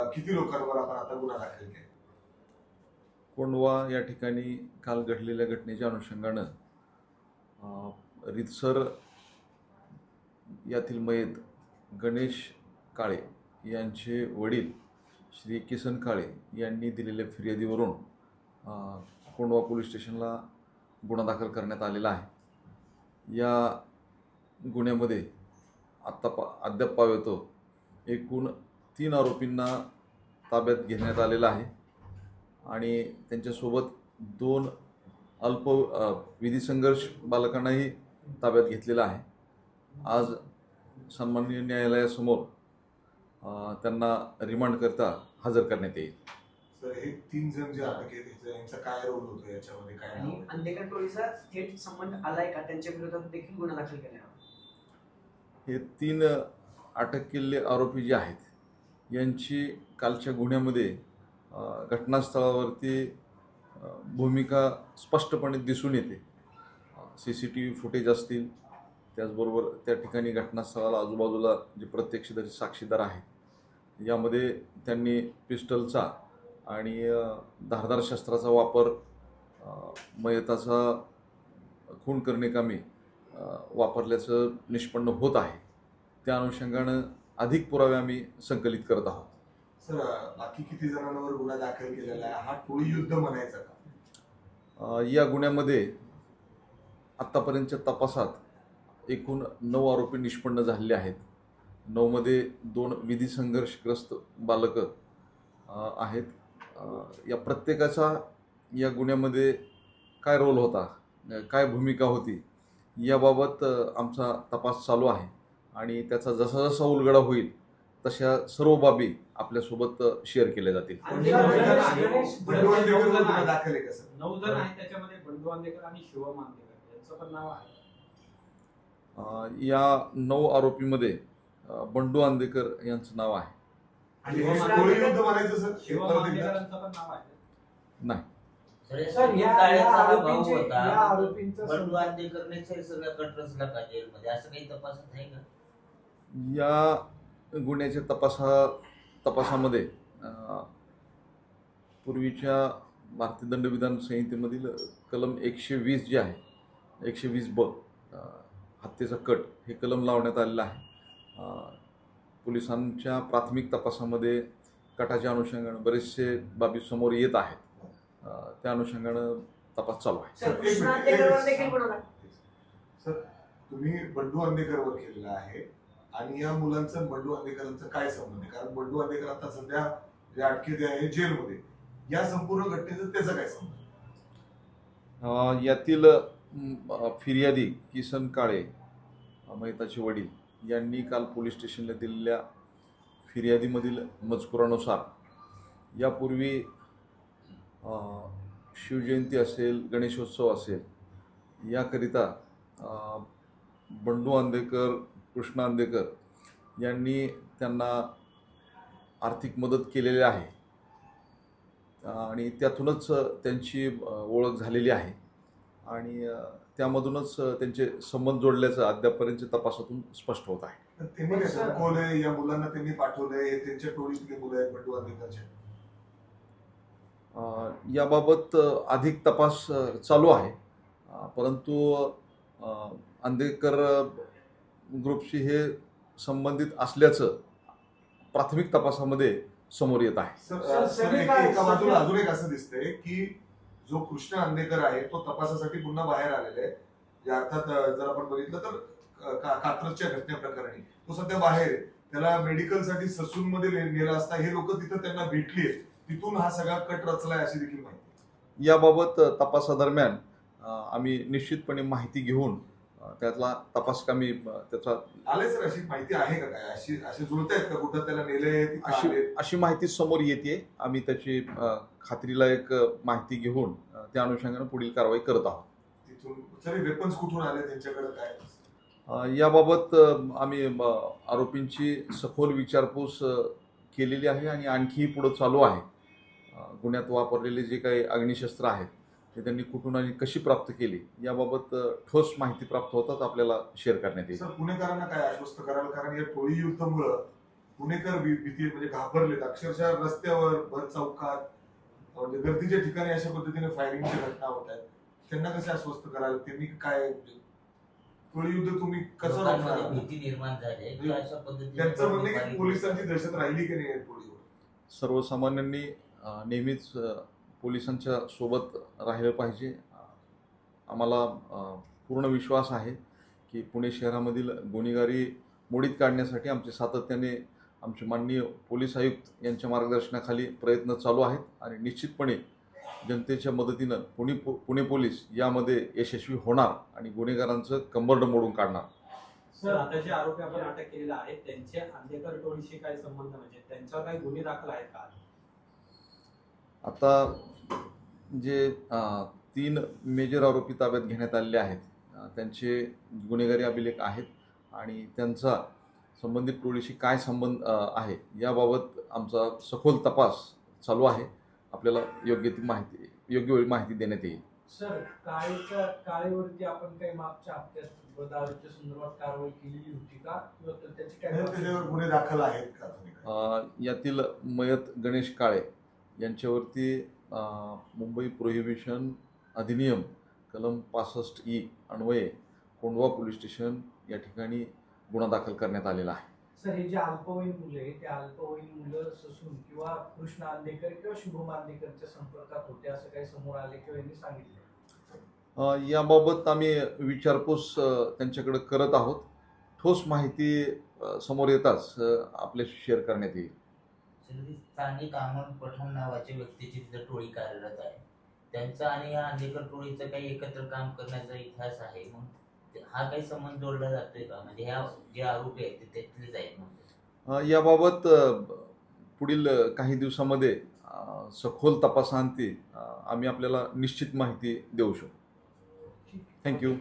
किती लोकांवर आपण आता गुन्हा दाखल केला? कोंडवा या ठिकाणी काल घडलेल्या घटनेच्या अनुषंगानं रितसर यातील मयत गणेश काळे यांचे वडील श्री किसन काळे यांनी दिलेल्या फिर्यादीवरून कोंडवा पोलीस स्टेशनला गुन्हा दाखल करण्यात आलेला आहे. या गुन्ह्यामध्ये आत्ता पा अद्याप पावेतो एकूण तीन आरोपींना ताब्यात घेण्यात आलेलं आहे. आणि त्यांच्यासोबत दोन अल्प विधी संघर्ष बालकांनाही ताब्यात घेतलेला आहे. आज सन्माननीय न्यायालयासमोर त्यांना रिमांडकरता हजर करण्यात येईल. हे तीन जण जे अटक आहेत ह्याचं- यांचा काय रोल होतो? याच्यामध्ये काय नाव आणि आहे? अंधेकर टोळीचा थेट संबंध आलाय का? त्यांच्या विरोधात देखील गुन्हा दाखल केला आहे. हे तीन अटक केलेले आरोपी जे आहेत यांची कालच्या गुन्ह्यामध्ये घटनास्थळावरती भूमिका स्पष्टपणे दिसून येते. C C T V footage असतील त्याचबरोबर त्या ठिकाणी घटनास्थळाला आजूबाजूला जे प्रत्यक्षदर्शी साक्षीदार आहेत यामध्ये त्यांनी पिस्टलचा आणि धारदार शस्त्राचा वापर मयताचा खून करणे कामी वापरल्याचं निष्पन्न होत आहे. त्या अनुषंगानं अधिक पुरावे आम्ही संकलित करत आहोत. सर बाकी किती जणांवर गुन्हा दाखल केलेला आहे? हा टोळी युद्ध म्हणायचा का? या गुन्ह्यामध्ये आत्तापर्यंतच्या तपासात एकूण नऊ आरोपी निष्पन्न झालेले आहेत. नऊमध्ये दोन विधी संघर्षग्रस्त बालकं आहेत. या प्रत्येकाचा या गुन्ह्यामध्ये काय रोल होता? काय भूमिका होती? याबाबत आमचा तपास चालू आहे. आणि त्याचा जसा जसा उलगडा होईल तशा सर्व बाबी आपल्यासोबत शेअर केल्या जातील. या नऊ आरोपीमध्ये बंडू आंदेकर यांचं नाव आहे. नाही. सर या या आरोपींचे या होता आरोपींचा बंडू संबंध- आंदेकरनेच हे सगळं कट रचला का जेलमध्ये? असं काही तपासात आहे का? या गुन्ह्याच्या तपासा तपासामध्ये अ, पूर्वीच्या भारतीय दंडविधान संहितेमधील कलम एकशे वीस जे आहे एकशे वीस ब हत्येचा कट हे कलम लावण्यात आलेलं आहे. पोलिसांच्या प्राथमिक तपासामध्ये कटाच्या अनुषंगानं बरेचसे बाबी समोर येत आहेत. त्या अनुषंगानं तपास चालू आहे. सर कृष्णा अंधेकरवर देखील गुन्हा दाखल सर तुम्ही बंडू केलेला आहे. आणि या मुलांचं बंडू आंबेकरांचं काय संबंध आहे? कारण बंडू आंबेकर आता सध्या जे अटकेत आहे जेलमध्ये या संपूर्ण घटनेचं त्याचा काय संबंध यातील फिर्यादी किसन काळे महिताचे वडील यांनी काल पोलीस स्टेशनला दिलेल्या फिर्यादीमधील मजकुरानुसार यापूर्वी शिवजयंती असेल गणेशोत्सव असेल याकरिता बंडू आंबेकर कृष्ण आंदेकर यांनी त्यांना आर्थिक मदत केलेली आहे. आणि त्यातूनच त्यांची ओळख झालेली आहे. आणि त्यामधूनच त्यांचे संबंध जोडल्याचं अद्यापपर्यंतच्या तपासातून स्पष्ट होत आहे. या मुलांना त्यांनी पाठवलंय हे त्यांच्या टोळीतले मुलं आहेत बंडू आंबेकरचे याबाबत अधिक तपास चालू आहे. परंतु आंदेकर ग्रुपशी हे संबंधित असल्याचं प्राथमिक तपासामध्ये समोर येत आहे. अजून एक असं दिसतंय की जो कृष्ण आंदेकर आहे तो तपासासाठी पुन्हा बाहेर आलेला आहे. जे अर्थात जर आपण बघितलं तर कात्रजच्या घटने प्रकरणी तो सध्या बाहेर आहे. त्याला मेडिकलसाठी ससून मध्ये नेला असता हे लोक तिथं त्यांना भेटली तिथून हा सगळा कट रचलाय अशी देखील माहिती. याबाबत तपासादरम्यान आम्ही निश्चितपणे माहिती घेऊन त्यातला तपासकामी अ, त्याचा आले सर अशी माहिती आहे का काय? अशी असे जुळतायत का? कुठं त्याला तिथं अशी अशी माहिती समोर येते. आम्ही त्याची अ, खात्रीलायक अ, माहिती घेऊन त्या अनुषंगाने पुढील कारवाई करत आहोत. वेपन्स कुठून आले? त्यांच्याकडे काय? याबाबत आम्ही आरोपींची सखोल विचारपूस केलेली आहे आणि आणखी पुढं चालू आहे. गुन्ह्यात वापरलेले जे काही अग्निशस्त्र आहेत ते त्यांनी कुठून आणि कशी प्राप्त केली याबाबत ठोस माहिती प्राप्त होताच आपल्याला शेअर करण्यात येईल. सर पुणेकरांना काय आश्वस्त कराल? कारण या टोळी युद्धामुळं पुणेकर भीती म्हणजे घाबरलेत. अक्षरशः रस्त्यावर भर चौकात म्हणजे गर्दीच्या ठिकाणी अशा पद्धतीने फायरिंगच्या घटना होत आहेत. त्यांना कसे अस्वस्थ कराल? त्यांनी काय म्हणजे टोळीयुद्ध तुम्ही कसं? भीती निर्माण झाली पद्धतीने त्यांचं म्हणणं की पोलिसांची दहशत राहिली की नाही टोळीवर? सर्वसामान्यांनी नेहमीच पोलिसांच्या सोबत राहिलं पाहिजे. आम्हाला पूर्ण विश्वास आहे की पुणे शहरामधील गुन्हेगारी मोडीत काढण्यासाठी आमचे सातत्याने आमचे माननीय पोलीस आयुक्त यांच्या मार्गदर्शनाखाली प्रयत्न चालू आहेत आणि निश्चितपणे जनतेच्या मदतीनं पुणे पो पुणे पोलीस यामध्ये यशस्वी होणार आणि गुन्हेगारांचं कंबरड मोडून काढणार. सर आता जे आरोपी आपण अटक केलेला आहे त्यांचे आंदेकर टोळीशी काय संबंध म्हणजे त्यांच्यावर काही गुन्हे दाखल आहेत का? आता जे तीन मेजर आरोपी ताब्यात घेण्यात आलेले आहेत त्यांचे गुन्हेगारी अभिलेख आहेत आणि त्यांचा संबंधित टोळीशी काय संबंध आहे याबाबत आमचा सखोल तपास चालू आहे. आपल्याला योग्य ती माहिती योग्य वेळी माहिती देण्यात येईल. सर काळेच्या काळेवरती आपण काही मागच्या हप्त्यात दारूच्या संदर्भात कारवाई केलेली होती का? किंवा तर त्याची काय गुन्हे दाखल आहेत का? यातील मयत गणेश काळे यांच्यावरती मुंबई प्रोहिबिशन अधिनियम कलम पासष्ट ई अन्वये कोंडवा पोलीस स्टेशन या ठिकाणी गुन्हा दाखल करण्यात आलेला आहे. सर हे जे अल्पवयीन मुलं आहे ते अल्पवयीन मुलं ससून किंवा कृष्ण आंदेकर किंवा शुभम आंदेकरच्या संपर्कात होते असं काही समोर आले किंवा यांनी सांगितलं? याबाबत आम्ही विचारपूस त्यांच्याकडे करत आहोत. ठोस माहिती समोर येताच आपल्याशी शेअर करण्यात येईल. श्री स्थानिक अमोल पठाण नावाच्या व्यक्तीची तिथं टोळी कार्यरत आहे. त्यांचा आणि या अंधेकर टोळीचं काही एकत्र काम करण्याचा इतिहास आहे. मग हा काही संबंध जोडला जातोय का? म्हणजे ह्या जे आरोपी आहेत ते त्यातलेच आहेत मग याबाबत पुढील काही दिवसामध्ये सखोल तपासांती आम्ही आपल्याला निश्चित माहिती देऊ शकतो थँक्यू